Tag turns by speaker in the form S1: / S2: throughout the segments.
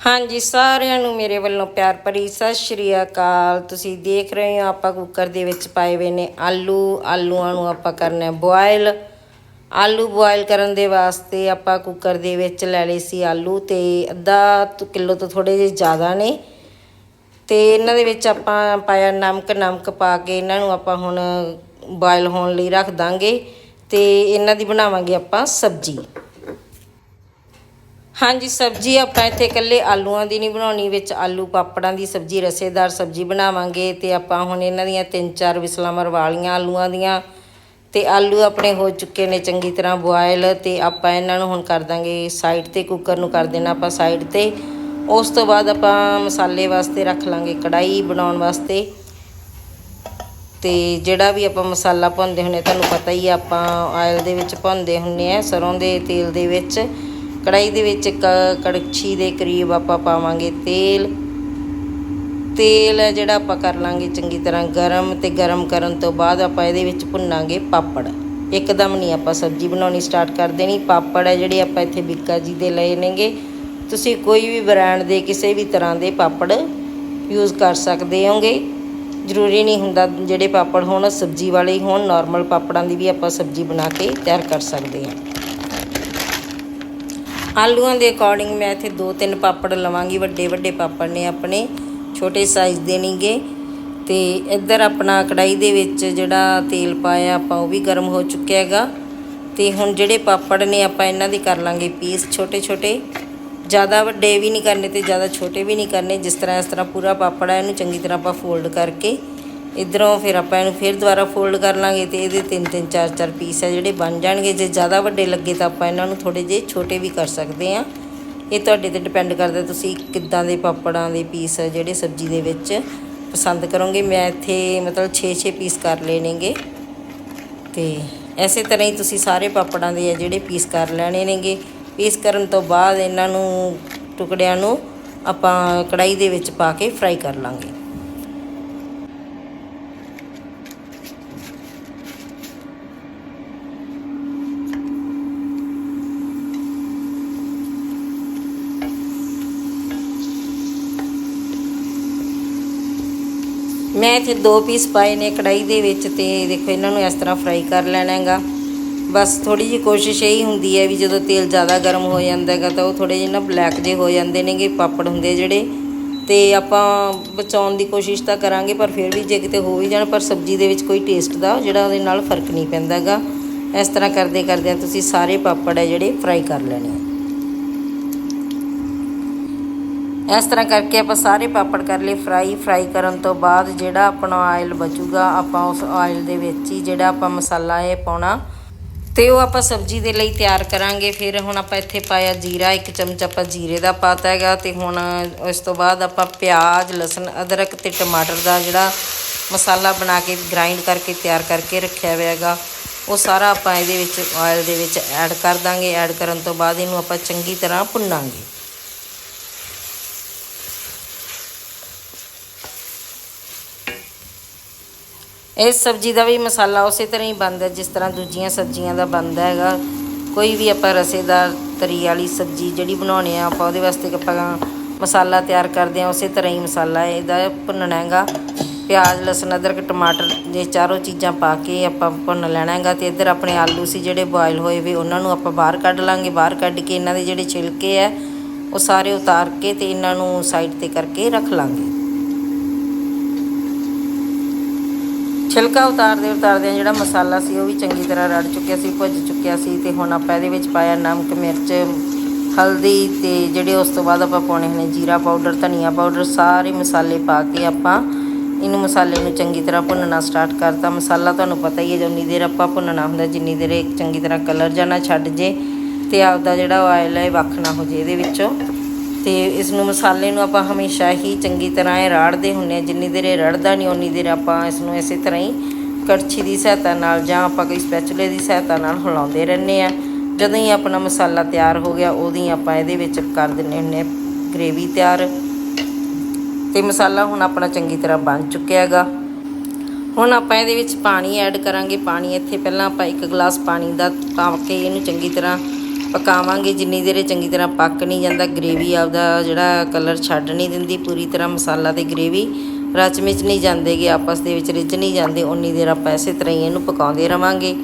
S1: ਹਾਂਜੀ, ਸਾਰਿਆਂ ਨੂੰ ਮੇਰੇ ਵੱਲੋਂ ਪਿਆਰ ਭਰੀ ਸਤਿ ਸ਼੍ਰੀ ਅਕਾਲ। ਤੁਸੀਂ ਦੇਖ ਰਹੇ ਹੋ, ਆਪਾਂ ਕੁੱਕਰ ਦੇ ਵਿੱਚ ਪਾਏ ਹੋਏ ਨੇ ਆਲੂ। ਆਲੂਆਂ ਨੂੰ ਆਪਾਂ ਕਰਨਾ ਹੈ ਬੋਇਲ ਆਲੂ ਬੋਇਲ ਕਰਨ ਦੇ ਵਾਸਤੇ ਆਪਾਂ ਕੁੱਕਰ ਦੇ ਵਿੱਚ ਲੈ ਲਏ ਸੀ ਆਲੂ ਤੇ ਅੱਧਾ ਕਿਲੋ ਤੋਂ ਥੋੜੇ ਜਿਹੇ ਜ਼ਿਆਦਾ ਨੇ। ਤੇ ਇਹਨਾਂ ਦੇ ਵਿੱਚ ਆਪਾਂ ਪਾਇਆ ਨਮਕ। ਨਮਕ ਪਾ ਕੇ ਇਹਨਾਂ ਨੂੰ ਆਪਾਂ ਹੁਣ ਬੋਇਲ ਹੋਣ ਲਈ ਰੱਖ ਦਾਂਗੇ ਤੇ ਇਹਨਾਂ ਦੀ ਬਣਾਵਾਂਗੇ ਆਪਾਂ ਸਬਜ਼ੀ। ਹਾਂਜੀ, ਸਬਜ਼ੀ ਆਪਾਂ ਇੱਥੇ ਇਕੱਲੇ ਆਲੂਆਂ ਦੀ ਨਹੀਂ ਬਣਾਉਣੀ, ਵਿੱਚ ਆਲੂ ਪਾਪੜਾਂ ਦੀ ਸਬਜ਼ੀ, ਰਸੇਦਾਰ ਸਬਜ਼ੀ ਬਣਾਵਾਂਗੇ ਤੇ ਆਪਾਂ ਹੁਣ ਇਹਨਾਂ ਦੀਆਂ ਤਿੰਨ ਚਾਰ ਵਿਸਲਾਂ ਮਰਵਾ ਲਈਆਂ ਆਲੂਆਂ ਦੀਆਂ ਤੇ ਆਲੂ ਆਪਣੇ ਹੋ ਚੁੱਕੇ ਨੇ ਚੰਗੀ ਤਰ੍ਹਾਂ ਬੋਇਲ ਤੇ ਆਪਾਂ ਇਹਨਾਂ ਨੂੰ ਹੁਣ ਕਰ ਦਾਂਗੇ ਸਾਈਡ ਤੇ, ਕੁੱਕਰ ਨੂੰ ਕਰ ਦੇਣਾ ਆਪਾਂ ਸਾਈਡ ਤੇ। ਉਸ ਤੋਂ ਬਾਅਦ ਆਪਾਂ ਮਸਾਲੇ ਵਾਸਤੇ ਰੱਖ ਲਾਂਗੇ ਕੜਾਈ ਬਣਾਉਣ ਵਾਸਤੇ। ਤੇ ਜਿਹੜਾ ਵੀ ਆਪਾਂ ਮਸਾਲਾ ਭੁੰਨਦੇ ਹੁੰਨੇ ਤੁਹਾਨੂੰ ਪਤਾ ਹੀ ਆਪਾਂ ਆਇਲ ਦੇ ਵਿੱਚ ਭੁੰਨਦੇ ਹੁੰਨੇ ਆ ਸਰੋਂ ਦੇ ਤੇਲ ਦੇ ਵਿੱਚ। ਕੜਾਈ ਦੇ ਵਿੱਚ ਇੱਕ ਕੜਛੀ ਦੇ ਕਰੀਬ ਆਪਾਂ ਪਾਵਾਂਗੇ ਤੇਲ। ਤੇਲ ਹੈ ਜਿਹੜਾ ਆਪਾਂ ਕਰ ਲਾਂਗੇ ਚੰਗੀ ਤਰ੍ਹਾਂ ਗਰਮ ਤੇ ਗਰਮ ਕਰਨ ਤੋਂ ਬਾਅਦ ਆਪਾਂ ਇਹਦੇ ਵਿੱਚ ਭੁੰਨਾਂਗੇ ਪਾਪੜ। ਇੱਕਦਮ ਨਹੀਂ ਆਪਾਂ ਸਬਜ਼ੀ ਬਣਾਉਣੀ ਸਟਾਰਟ ਕਰ ਦੇਣੀ। ਪਾਪੜ ਹੈ ਜਿਹੜੇ ਆਪਾਂ ਇੱਥੇ ਬਿੱਕਾ ਜੀ ਦੇ ਲਏ ਨੇਗੇ। ਤੁਸੀਂ ਕੋਈ ਵੀ ਬ੍ਰਾਂਡ ਦੇ ਕਿਸੇ ਵੀ ਤਰ੍ਹਾਂ ਦੇ ਪਾਪੜ ਯੂਜ਼ ਕਰ ਸਕਦੇ ਹੋਗੇ। ਜ਼ਰੂਰੀ ਨਹੀਂ ਹੁੰਦਾ ਜਿਹੜੇ ਪਾਪੜ ਹੋਣ, ਸਬਜ਼ੀ ਵਾਲੇ ਹੀ ਹੋਣ। ਨਾਰਮਲ ਪਾਪੜਾਂ ਦੀ ਵੀ ਆਪਾਂ ਸਬਜ਼ੀ ਬਣਾ ਕੇ ਤਿਆਰ ਕਰ ਸਕਦੇ ਹਾਂ। ਆਲੂਆਂ ਦੇ ਅਕੋਰਡਿੰਗ ਮੈਂ ਇੱਥੇ ਦੋ ਤਿੰਨ ਪਾਪੜ ਲਵਾਂਗੀ, ਵੱਡੇ ਵੱਡੇ ਪਾਪੜ ਨੇ ਆਪਣੇ, ਛੋਟੇ ਸਾਈਜ਼ ਦੇ ਨਹੀਂਗੇ ਤੇ ਇੱਧਰ ਆਪਣਾ ਕੜਾਈ ਦੇ ਵਿੱਚ ਜਿਹੜਾ ਤੇਲ ਪਾਇਆ ਆਪਾਂ, ਉਹ ਵੀ ਗਰਮ ਹੋ ਚੁੱਕਿਆ ਹੈਗਾ। ਤੇ ਹੁਣ ਜਿਹੜੇ ਪਾਪੜ ਨੇ ਆਪਾਂ ਇਹਨਾਂ ਦੇ ਕਰ ਲਾਂਗੇ ਪੀਸ ਛੋਟੇ ਛੋਟੇ। ਜ਼ਿਆਦਾ ਵੱਡੇ ਵੀ ਨਹੀਂ ਕਰਨੇ ਤੇ ਜ਼ਿਆਦਾ ਛੋਟੇ ਵੀ ਨਹੀਂ ਕਰਨੇ, ਜਿਸ ਤਰ੍ਹਾਂ ਇਸ ਤਰ੍ਹਾਂ ਪੂਰਾ ਪਾਪੜ ਹੈ ਇਹਨੂੰ ਚੰਗੀ ਤਰ੍ਹਾਂ ਆਪਾਂ ਫੋਲਡ ਕਰਕੇ ਇਧਰੋਂ ਫਿਰ ਆਪਾਂ ਇਹਨੂੰ ਫਿਰ ਦੁਬਾਰਾ ਫੋਲਡ ਕਰ ਲਾਂਗੇ ਤੇ ਇਹਦੇ ਤਿੰਨ ਤਿੰਨ, ਚਾਰ ਚਾਰ ਪੀਸ ਹੈ ਜਿਹੜੇ ਬਣ ਜਾਣਗੇ। ਜੇ ਜ਼ਿਆਦਾ ਵੱਡੇ ਲੱਗੇ ਤਾਂ ਆਪਾਂ ਇਹਨਾਂ ਨੂੰ ਥੋੜੇ ਜਿਹੇ ਛੋਟੇ ਵੀ ਕਰ ਸਕਦੇ ਆ ਇਹ ਤੁਹਾਡੇ ਤੇ ਡਿਪੈਂਡ ਕਰਦਾ ਤੁਸੀਂ ਕਿੱਦਾਂ ਦੇ ਪਾਪੜਾਂ ਦੇ ਪੀਸ ਜਿਹੜੇ ਸਬਜ਼ੀ ਦੇ ਵਿੱਚ ਪਸੰਦ ਕਰੋਗੇ। ਮੈਂ ਇੱਥੇ ਮਤਲਬ 6-6 ਪੀਸ ਕਰ ਲਏ ਨੇਗੇ। ਤੇ ਐਸੇ ਤਰ੍ਹਾਂ ਹੀ ਤੁਸੀਂ ਸਾਰੇ ਪਾਪੜਾਂ ਦੇ ਜਿਹੜੇ ਪੀਸ ਕਰ ਲੈਣੇ ਨੇਗੇ। ਪੀਸ ਕਰਨ ਤੋਂ ਬਾਅਦ ਇਹਨਾਂ ਨੂੰ ਟੁਕੜਿਆਂ ਨੂੰ ਆਪਾਂ ਕੜਾਈ ਦੇ ਵਿੱਚ ਪਾ ਕੇ ਫਰਾਈ ਕਰ ਲਾਂਗੇ। ਮੈਂ ਇੱਥੇ ਦੋ ਪੀਸ ਪਾਏ ਨੇ ਕੜਾਈ ਦੇ ਵਿੱਚ ਤੇ ਦੇਖੋ ਇਹਨਾਂ ਨੂੰ ਇਸ ਤਰ੍ਹਾਂ ਫਰਾਈ ਕਰ ਲੈਣਾ ਹੈਗਾ। ਬਸ ਥੋੜੀ ਜਿਹੀ ਕੋਸ਼ਿਸ਼ ਇਹੀ ਹੁੰਦੀ ਹੈ ਵੀ ਜਦੋਂ ਤੇਲ ਜ਼ਿਆਦਾ ਗਰਮ ਹੋ ਜਾਂਦਾ ਹੈਗਾ ਤਾਂ ਉਹ ਥੋੜੇ ਜਿਹੇ ਨਾ ਬਲੈਕ ਜੇ ਹੋ ਜਾਂਦੇ ਨੇਗੇ, ਪਾਪੜ ਹੁੰਦੇ ਜਿਹੜੇ। ਤੇ ਆਪਾਂ ਬਚਾਉਣ ਦੀ ਕੋਸ਼ਿਸ਼ ਤਾਂ ਕਰਾਂਗੇ, ਪਰ ਫਿਰ ਵੀ ਜੇ ਕਿਤੇ ਹੋ ਵੀ ਜਾਣ, ਪਰ ਸਬਜ਼ੀ ਦੇ ਵਿੱਚ ਕੋਈ ਟੇਸਟ ਦਾ ਜਿਹੜਾ ਉਹਦੇ ਨਾਲ ਫ਼ਰਕ ਨਹੀਂ ਪੈਂਦਾਗਾ ਇਸ ਤਰ੍ਹਾਂ ਕਰਦੇ ਕਰਦੇ ਤੁਸੀਂ ਸਾਰੇ ਪਾਪੜ ਹੈ ਜਿਹੜੇ ਫਰਾਈ ਕਰ ਲੈਣੇ ਆ ਇਸ ਤਰ੍ਹਾਂ ਕਰਕੇ ਆਪਾਂ ਸਾਰੇ ਪਾਪੜ ਕਰ ਲਏ ਫਰਾਈ ਫਰਾਈ ਕਰਨ ਤੋਂ ਬਾਅਦ ਜਿਹੜਾ ਆਪਣਾ ਆਇਲ ਬਚੂਗਾ, ਆਪਾਂ ਉਸ ਆਇਲ ਦੇ ਵਿੱਚ ਹੀ ਜਿਹੜਾ ਆਪਾਂ ਮਸਾਲਾ ਇਹ ਪਾਉਣਾ। ਤੇ ਉਹ ਆਪਾਂ ਸਬਜ਼ੀ ਦੇ ਲਈ ਤਿਆਰ ਕਰਾਂਗੇ। ਫਿਰ ਹੁਣ ਆਪਾਂ ਇੱਥੇ ਪਾਇਆ ਜੀਰਾ, ਇੱਕ ਚਮਚ ਆਪਾਂ ਜੀਰੇ ਦਾ ਪਾਤਾ ਹੈਗਾ। ਤੇ ਹੁਣ ਇਸ ਤੋਂ ਬਾਅਦ ਆਪਾਂ ਪਿਆਜ਼, ਲਸਣ, ਅਦਰਕ ਤੇ ਟਮਾਟਰ ਦਾ ਜਿਹੜਾ ਮਸਾਲਾ ਬਣਾ ਕੇ ਗ੍ਰਾਈਂਡ ਕਰਕੇ ਤਿਆਰ ਕਰਕੇ ਰੱਖਿਆ ਹੋਇਆ ਹੈਗਾ। ਉਹ ਸਾਰਾ ਆਪਾਂ ਇਹਦੇ ਵਿੱਚ ਆਇਲ ਦੇ ਵਿੱਚ ਐਡ ਕਰ ਦਾਂਗੇ। ਐਡ ਕਰਨ ਤੋਂ ਬਾਅਦ ਇਹਨੂੰ ਆਪਾਂ ਚੰਗੀ ਤਰ੍ਹਾਂ ਭੁੰਨਾਂਗੇ। ਇਸ ਸਬਜ਼ੀ ਦਾ ਵੀ ਮਸਾਲਾ ਉਸੇ ਤਰ੍ਹਾਂ ਹੀ ਬਣਦਾ, ਜਿਸ ਤਰ੍ਹਾਂ ਦੂਜੀਆਂ ਸਬਜ਼ੀਆਂ ਦਾ ਬਣਦਾ ਹੈਗਾ। ਕੋਈ ਵੀ ਆਪਾਂ ਰਸੇਦਾਰ ਤਰੀ ਵਾਲੀ ਸਬਜ਼ੀ ਜਿਹੜੀ ਬਣਾਉਣੀ ਆ, ਆਪਾਂ ਉਹਦੇ ਵਾਸਤੇ ਆਪਾਂ ਮਸਾਲਾ ਤਿਆਰ ਕਰਦੇ ਆ, ਉਸੇ ਤਰ੍ਹਾਂ ਹੀ ਮਸਾਲਾ ਇਹਦਾ ਭੁੰਨਣਾ ਹੈਗਾ। ਪਿਆਜ਼, ਲਸਣ, ਅਦਰਕ, ਟਮਾਟਰ ਜੇ ਚਾਰੋਂ ਚੀਜ਼ਾਂ ਪਾ ਕੇ ਆਪਾਂ ਭੁੰਨ ਲੈਣਾ ਹੈਗਾ ਤੇ ਇੱਧਰ ਆਪਣੇ ਆਲੂ ਸੀ ਜਿਹੜੇ ਬੋਇਲ ਹੋਏ ਵੇ, ਉਹਨਾਂ ਨੂੰ ਆਪਾਂ ਬਾਹਰ ਕੱਢ ਲਾਂਗੇ। ਬਾਹਰ ਕੱਢ ਕੇ ਇਹਨਾਂ ਦੇ ਜਿਹੜੇ ਛਿਲਕੇ ਆ ਉਹ ਸਾਰੇ ਉਤਾਰ ਕੇ ਤੇ ਇਹਨਾਂ ਨੂੰ ਸਾਈਡ ਤੇ ਕਰਕੇ ਰੱਖ ਲਾਂਗੇ। ਛਿਲਕਾ ਉਤਾਰਦੇ ਉਤਾਰਦੇ ਜਿਹੜਾ ਮਸਾਲਾ ਸੀ ਉਹ ਵੀ ਚੰਗੀ ਤਰ੍ਹਾਂ ਰੜ ਚੁੱਕਿਆ ਸੀ, ਭੁੱਜ ਚੁੱਕਿਆ ਸੀ ਤੇ ਹੁਣ ਆਪਾਂ ਇਹਦੇ ਵਿੱਚ ਪਾਇਆ ਨਮਕ, ਮਿਰਚ, ਹਲਦੀ ਤੇ ਜਿਹੜੇ ਉਸ ਤੋਂ ਬਾਅਦ ਆਪਾਂ ਪਾਉਣੇ ਨੇ ਜੀਰਾ ਪਾਊਡਰ, ਧਨੀਆ ਪਾਊਡਰ, ਸਾਰੇ ਮਸਾਲੇ ਪਾ ਕੇ ਆਪਾਂ ਇਹਨੂੰ ਮਸਾਲੇ ਨੂੰ ਚੰਗੀ ਤਰ੍ਹਾਂ ਭੁੰਨਣਾ ਸਟਾਰਟ ਕਰਤਾ। ਮਸਾਲਾ ਤੁਹਾਨੂੰ ਪਤਾ ਹੀ ਹੈ, ਜਿੰਨੀ ਦੇਰ ਆਪਾਂ ਭੁੰਨਣਾ ਹੁੰਦਾ, ਜਿੰਨੀ ਦੇਰ ਇਹ ਚੰਗੀ ਤਰ੍ਹਾਂ ਕਲਰ ਜਾਣਾ ਛੱਡ ਜੇ ਤੇ ਆਪਦਾ ਜਿਹੜਾ ਆਇਲ ਹੈ ਵੱਖ ਨਾ ਹੋ ਜੇ ਇਹਦੇ ਵਿੱਚੋਂ। ਤੇ ਇਸ ਨੂੰ ਮਸਾਲੇ ਨੂੰ ਆਪਾਂ ਹਮੇਸ਼ਾ ਹੀ ਚੰਗੀ ਤਰ੍ਹਾਂ ਇਹ ਰਾੜਦੇ ਹੁੰਨੇ ਆ। ਜਿੰਨੀ ਦੇਰ ਇਹ ਰੜਦਾ ਨਹੀਂ ਉਨੀ ਦੇਰ ਆਪਾਂ ਇਸ ਨੂੰ ਇਸੇ ਤਰ੍ਹਾਂ ਹੀ ਕੜਛੀ ਦੀ ਸਹਾਇਤਾ ਨਾਲ ਜਾਂ ਆਪਾਂ ਕੋਈ ਸਪੈਚੂਲੇ ਦੀ ਸਹਾਇਤਾ ਨਾਲ ਹਿਲਾਉਂਦੇ ਰਹਿੰਦੇ ਆ। ਜਦੋਂ ਹੀ ਆਪਣਾ ਮਸਾਲਾ ਤਿਆਰ ਹੋ ਗਿਆ, ਉਦੋਂ ਹੀ ਆਪਾਂ ਇਹਦੇ ਵਿੱਚ ਕਰ ਦਿੰਨੇ ਹੁੰਨੇ ਗ੍ਰੇਵੀ ਤਿਆਰ। ਤੇ ਮਸਾਲਾ ਹੁਣ ਆਪਣਾ ਚੰਗੀ ਤਰ੍ਹਾਂ ਬਣ ਚੁੱਕਿਆ ਹੈਗਾ। ਹੁਣ ਆਪਾਂ ਇਹਦੇ ਵਿੱਚ ਪਾਣੀ ਐਡ ਕਰਾਂਗੇ। ਪਾਣੀ ਇੱਥੇ ਪਹਿਲਾਂ ਆਪਾਂ ਇੱਕ ਗਲਾਸ ਪਾਣੀ ਦਾ ਪਾ ਕੇ ਇਹਨੂੰ ਚੰਗੀ ਤਰ੍ਹਾਂ ਪਕਾਵਾਂਗੇ, ਜਿੰਨੀ ਦੇਰ ਇਹ ਚੰਗੀ ਤਰ੍ਹਾਂ ਪੱਕ ਨਹੀਂ ਜਾਂਦਾ ਗ੍ਰੇਵੀ ਆਪਦਾ ਜਿਹੜਾ ਕਲਰ ਛੱਡ ਨਹੀਂ ਦਿੰਦੀ, ਪੂਰੀ ਤਰ੍ਹਾਂ ਮਸਾਲਾ ਤੇ ਗ੍ਰੇਵੀ ਰਚ ਮਿਚ ਨਹੀਂ ਜਾਂਦੇਗੇ, ਆਪਸ ਦੇ ਵਿੱਚ ਰਿੱਝ ਨਹੀਂ ਜਾਂਦੇ ਉਨੀ ਦੇਰ ਆਪਾਂ ਇਸੇ ਤਰ੍ਹਾਂ ਹੀ ਇਹਨੂੰ ਪਕਾਉਂਦੇ ਰਵਾਂਗੇ।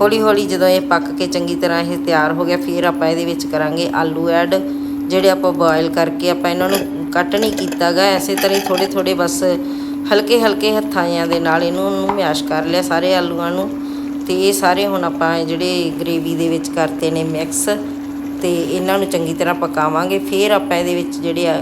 S1: ਹੌਲੀ ਹੌਲੀ ਜਦੋਂ ਇਹ ਪੱਕ ਕੇ ਚੰਗੀ ਤਰ੍ਹਾਂ ਇਹ ਤਿਆਰ ਹੋ ਗਿਆ, ਫਿਰ ਆਪਾਂ ਇਹਦੇ ਵਿੱਚ ਕਰਾਂਗੇ ਆਲੂ ਐਡ, ਜਿਹੜੇ ਆਪਾਂ ਬੋਇਲ ਕਰਕੇ ਆਪਾਂ ਇਹਨਾਂ ਨੂੰ ਕੱਟ ਨਹੀਂ ਕੀਤਾਗਾ ਐਸੇ ਤਰ੍ਹਾਂ ਹੀ ਥੋੜੇ ਥੋੜੇ ਬਸ ਹਲਕੇ ਹਲਕੇ ਹੱਥਾਂ ਦੇ ਨਾਲ ਇਹਨੂੰ ਨੂੰ ਮੈਸ਼ ਕਰ ਲਿਆ ਸਾਰੇ ਆਲੂਆਂ ਨੂੰ। ਤੇ ਇਹ ਸਾਰੇ ਹੁਣ ਆਪਾਂ ਜਿਹੜੇ ਗ੍ਰੇਵੀ ਦੇ ਵਿੱਚ ਕਰਤੇ ਨੇ ਮਿਕਸ ਤੇ ਇਹਨਾਂ ਨੂੰ ਚੰਗੀ ਤਰ੍ਹਾਂ ਪਕਾਵਾਂਗੇ। ਫਿਰ ਆਪਾਂ ਇਹਦੇ ਵਿੱਚ ਜਿਹੜੇ ਆ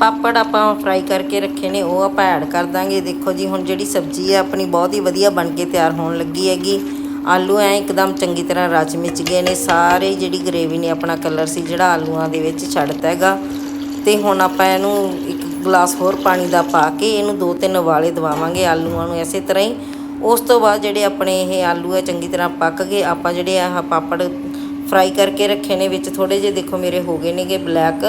S1: ਪਾਪੜ ਆਪਾਂ ਫਰਾਈ ਕਰਕੇ ਰੱਖੇ ਨੇ, ਉਹ ਆਪਾਂ ਐਡ ਕਰ ਦਾਂਗੇ। ਦੇਖੋ ਜੀ, ਹੁਣ ਜਿਹੜੀ ਸਬਜ਼ੀ ਹੈ ਆਪਣੀ ਬਹੁਤ ਹੀ ਵਧੀਆ ਬਣ ਕੇ ਤਿਆਰ ਹੋਣ ਲੱਗੀ ਹੈਗੀ। ਆਲੂ ਐ ਇੱਕਦਮ ਚੰਗੀ ਤਰ੍ਹਾਂ ਰਚ ਮਿਚ ਗਏ ਨੇ। ਸਾਰੇ ਜਿਹੜੀ ਗ੍ਰੇਵੀ ਨੇ ਆਪਣਾ ਕਲਰ ਸੀ, ਜਿਹੜਾ ਆਲੂਆਂ ਦੇ ਵਿੱਚ ਛੱਡਤਾ ਹੈਗਾ। ਤੇ ਹੁਣ ਆਪਾਂ ਇਹਨੂੰ ਇੱਕ ਗਲਾਸ ਹੋਰ ਪਾਣੀ ਦਾ ਪਾ ਕੇ ਇਹਨੂੰ ਦੋ ਤਿੰਨ ਉਬਾਲੇ ਦਵਾਵਾਂਗੇ ਆਲੂਆਂ ਨੂੰ। ਐਸੇ ਤਰ੍ਹਾਂ ਹੀ ਉਸ ਤੋਂ ਬਾਅਦ ਜਿਹੜੇ ਆਪਣੇ ਇਹ ਆਲੂ ਹੈ ਚੰਗੀ ਤਰ੍ਹਾਂ ਪੱਕ ਗਏ, ਆਪਾਂ ਜਿਹੜੇ ਆਹ ਪਾਪੜ ਫਰਾਈ ਕਰਕੇ ਰੱਖੇ ਨੇ, ਵਿੱਚ ਥੋੜੇ ਜਿਹੇ ਦੇਖੋ ਮੇਰੇ ਹੋ ਗਏ ਨੇਗੇ ਬਲੈਕ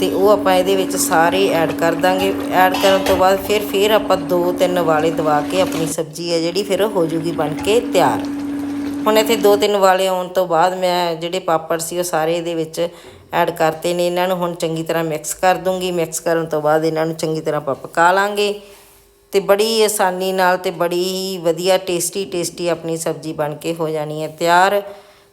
S1: ਤੇ ਉਹ ਆਪਾਂ ਇਹਦੇ ਵਿੱਚ ਸਾਰੇ ਐਡ ਕਰ ਦਾਂਗੇ। ਐਡ ਕਰਨ ਤੋਂ ਬਾਅਦ ਫਿਰ ਫਿਰ ਆਪਾਂ ਦੋ ਤਿੰਨ ਵਾਲੇ ਦਵਾ ਕੇ ਆਪਣੀ ਸਬਜ਼ੀ ਹੈ ਜਿਹੜੀ ਫਿਰ ਹੋ ਜੂਗੀ ਬਣ ਕੇ ਤਿਆਰ। ਹੁਣ ਇੱਥੇ ਦੋ ਤਿੰਨ ਵਾਲੇ ਆਉਣ ਤੋਂ ਬਾਅਦ ਮੈਂ ਜਿਹੜੇ ਪਾਪੜ ਸੀ ਉਹ ਸਾਰੇ ਇਹਦੇ ਵਿੱਚ ਐਡ ਕਰਤੇ ਨੇ। ਇਹਨਾਂ ਨੂੰ ਹੁਣ ਚੰਗੀ ਤਰ੍ਹਾਂ ਮਿਕਸ ਕਰ ਦੂੰਗੀ। ਮਿਕਸ ਕਰਨ ਤੋਂ ਬਾਅਦ ਇਹਨਾਂ ਨੂੰ ਚੰਗੀ ਤਰ੍ਹਾਂ ਆਪਾਂ ਪਕਾ ਲਾਂਗੇ। ਤੇ ਬੜੀ ਆਸਾਨੀ ਨਾਲ ਤੇ ਬੜੀ ਹੀ ਵਧੀਆ ਟੇਸਟੀ ਟੇਸਟੀ ਆਪਣੀ ਸਬਜ਼ੀ ਬਣ ਕੇ ਹੋ ਜਾਣੀ ਹੈ। ਤਿਆਰ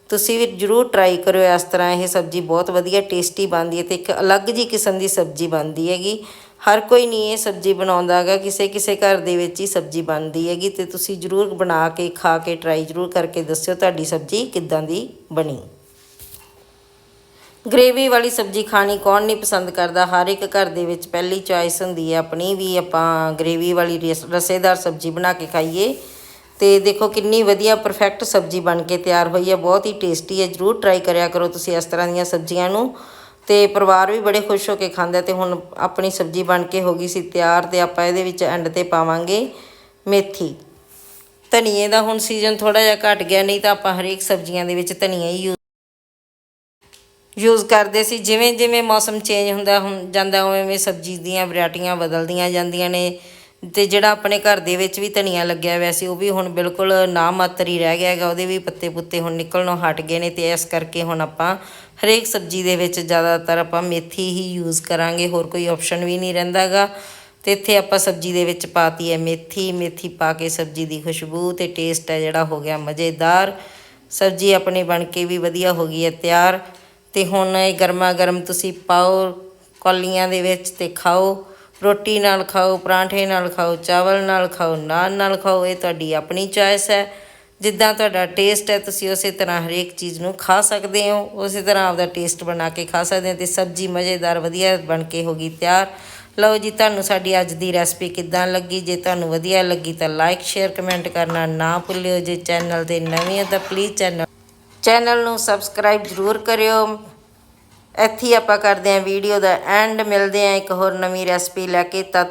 S1: ਤੁਸੀਂ ਵੀ ਜਰੂਰ ਟਰਾਈ ਕਰਿਓ, ਇਸ ਤਰ੍ਹਾਂ ਇਹ ਸਬਜ਼ੀ ਬਹੁਤ ਵਧੀਆ ਟੇਸਟੀ ਬਣਦੀ ਹੈ ਤੇ ਇੱਕ ਅਲੱਗ ਜੀ ਕਿਸਮ ਦੀ ਸਬਜ਼ੀ ਬਣਦੀ ਹੈਗੀ। ਹਰ ਕੋਈ ਨਹੀਂ ਇਹ ਸਬਜ਼ੀ ਬਣਾਉਂਦਾ ਹੈਗਾ, ਕਿਸੇ ਕਿਸੇ ਘਰ ਦੇ ਵਿੱਚ ਹੀ ਸਬਜ਼ੀ ਬਣਦੀ ਹੈਗੀ ਤੇ ਤੁਸੀਂ ਜਰੂਰ ਬਣਾ ਕੇ, ਖਾ ਕੇ ਟਰਾਈ ਜਰੂਰ ਕਰਕੇ ਦੱਸਿਓ ਤੁਹਾਡੀ ਸਬਜ਼ੀ ਕਿੱਦਾਂ ਦੀ ਬਣੀ। ਗ੍ਰੇਵੀ ਵਾਲੀ ਸਬਜ਼ੀ ਖਾਣੀ ਕੌਣ ਨਹੀਂ ਪਸੰਦ ਕਰਦਾ? ਹਰ ਇੱਕ ਘਰ ਦੇ ਵਿੱਚ ਪਹਿਲੀ ਚੋਇਸ ਹੁੰਦੀ ਹੈ ਆਪਣੀ ਵੀ ਆਪਾਂ ਗ੍ਰੇਵੀ ਵਾਲੀ ਰਸ- ਰਸੇਦਾਰ ਸਬਜ਼ੀ ਬਣਾ ਕੇ ਖਾਈਏ। ਤੇ ਦੇਖੋ ਕਿੰਨੀ ਵਧੀਆ ਪਰਫੈਕਟ ਸਬਜ਼ੀ ਬਣ ਕੇ ਤਿਆਰ ਹੋਈ ਹੈ, ਬਹੁਤ ਹੀ ਟੇਸਟੀ ਹੈ, ਜਰੂਰ ਟਰਾਈ ਕਰਿਆ ਕਰੋ ਤੁਸੀਂ ਇਸ ਤਰ੍ਹਾਂ ਦੀਆਂ ਸਬਜ਼ੀਆਂ ਨੂੰ। ਤੇ ਪਰਿਵਾਰ ਵੀ ਬੜੇ ਖੁਸ਼ ਹੋ ਕੇ ਖਾਂਦਾ ਤੇ ਹੁਣ ਆਪਣੀ ਸਬਜ਼ੀ ਬਣ ਕੇ ਹੋ ਗਈ ਸੀ ਤਿਆਰ ਤੇ ਆਪਾਂ ਇਹਦੇ ਵਿੱਚ ਐਂਡ ਤੇ ਪਾਵਾਂਗੇ ਮੇਥੀ। ਧਨੀਏ ਦਾ ਹੁਣ ਸੀਜ਼ਨ ਥੋੜਾ ਜਿਹਾ ਘਟ ਗਿਆ, ਨਹੀਂ ਤਾਂ ਆਪਾਂ ਹਰੇਕ ਸਬਜ਼ੀਆਂ ਦੇ ਵਿੱਚ ਧਨੀਆ ਹੀ ਯੂਜ਼ ਕਰਦੇ ਸੀ, ਜਿਵੇਂ ਜਿਵੇਂ ਮੌਸਮ ਚੇਂਜ ਹੁੰਦਾ ਹੁਣ ਜਾਂਦਾ ਉਵੇਂ ਉਵੇਂ ਸਬਜ਼ੀ ਦੀਆਂ ਵੈਰਾਈਟੀਆਂ ਬਦਲਦੀਆਂ ਜਾਂਦੀਆਂ ਨੇ ਤੇ ਜਿਹੜਾ ਆਪਣੇ ਘਰ ਦੇ ਵਿੱਚ ਵੀ ਧਨੀਆ ਲੱਗਿਆ ਹੋਇਆ ਸੀ, ਉਹ ਵੀ ਹੁਣ ਬਿਲਕੁਲ ਨਾ ਮਾਤਰ ਹੀ ਰਹਿ ਗਿਆ ਹੈਗਾ, ਉਹਦੇ ਵੀ ਪੱਤੇ ਪੁੱਤੇ ਹੁਣ ਨਿਕਲਣੋਂ ਹਟ ਗਏ ਨੇ ਤੇ ਇਸ ਕਰਕੇ ਹੁਣ ਆਪਾਂ ਹਰੇਕ ਸਬਜ਼ੀ ਦੇ ਵਿੱਚ ਜ਼ਿਆਦਾਤਰ ਆਪਾਂ ਮੇਥੀ ਹੀ ਯੂਜ਼ ਕਰਾਂਗੇ, ਹੋਰ ਕੋਈ ਆਪਸ਼ਨ ਵੀ ਨਹੀਂ ਰਹਿੰਦਾਗਾ ਤੇ ਇੱਥੇ ਆਪਾਂ ਸਬਜ਼ੀ ਦੇ ਵਿੱਚ ਪਾਤੀ ਹੈ ਮੇਥੀ ਮੇਥੀ ਪਾ ਕੇ ਸਬਜ਼ੀ ਦੀ ਖੁਸ਼ਬੂ ਤੇ ਟੇਸਟ ਹੈ ਜਿਹੜਾ ਹੋ ਗਿਆ ਮਜ਼ੇਦਾਰ। ਸਬਜ਼ੀ ਆਪਣੀ ਬਣ ਕੇ ਵੀ ਵਧੀਆ ਹੋ ਗਈ ਹੈ, ਤਿਆਰ। ਤੇ ਹੁਣ ਇਹ ਗਰਮਾ ਗਰਮ ਤੁਸੀਂ ਪਾਓ, ਕੌਲੀਆਂ ਦੇ ਵਿੱਚ ਤੇ ਖਾਓ, ਰੋਟੀ ਨਾਲ ਖਾਓ, ਪਰਾਂਠੇ ਨਾਲ ਖਾਓ, ਚਾਵਲ ਨਾਲ ਖਾਓ, ਨਾਨ ਨਾਲ ਖਾਓ, ਇਹ ਤੁਹਾਡੀ ਆਪਣੀ ਚੋਇਸ ਹੈ। ਜਿੱਦਾਂ ਤੁਹਾਡਾ ਟੇਸਟ ਹੈ, ਤੁਸੀਂ ਉਸੇ ਤਰ੍ਹਾਂ ਹਰੇਕ ਚੀਜ਼ ਨੂੰ ਖਾ ਸਕਦੇ ਹੋ, ਉਸੇ ਤਰ੍ਹਾਂ ਆਪਦਾ ਟੇਸਟ ਬਣਾ ਕੇ ਖਾ ਸਕਦੇ ਹੋ ਤੇ ਸਬਜ਼ੀ ਮਜ਼ੇਦਾਰ, ਵਧੀਆ ਬਣ ਕੇ ਹੋ ਗਈ ਤਿਆਰ। ਲਓ ਜੀ, ਤੁਹਾਨੂੰ ਸਾਡੀ ਅੱਜ ਦੀ ਰੈਸਪੀ ਕਿੱਦਾਂ ਲੱਗੀ? ਜੇ ਤੁਹਾਨੂੰ ਵਧੀਆ ਲੱਗੀ ਤਾਂ ਲਾਈਕ ਸ਼ੇਅਰ ਕਮੈਂਟ ਕਰਨਾ ਨਾ ਭੁੱਲਿਓ। ਜੇ ਚੈਨਲ ਦੇ ਨਵੇਂ ਹੋ ਤਾਂ ਪਲੀਜ਼ ਚੈਨਲ ਚੈਨਲ ਨੂੰ ਸਬਸਕ੍ਰਾਈਬ ਜ਼ਰੂਰ ਕਰਿਓ। ਇੱਥੇ ਆਪਾਂ ਕਰਦੇ ਹਾਂ ਵੀਡੀਓ ਦਾ ਐਂਡ, ਮਿਲਦੇ ਹਾਂ ਇੱਕ ਹੋਰ ਨਵੀਂ ਰੈਸਪੀ ਲੈ ਕੇ, ਤਦ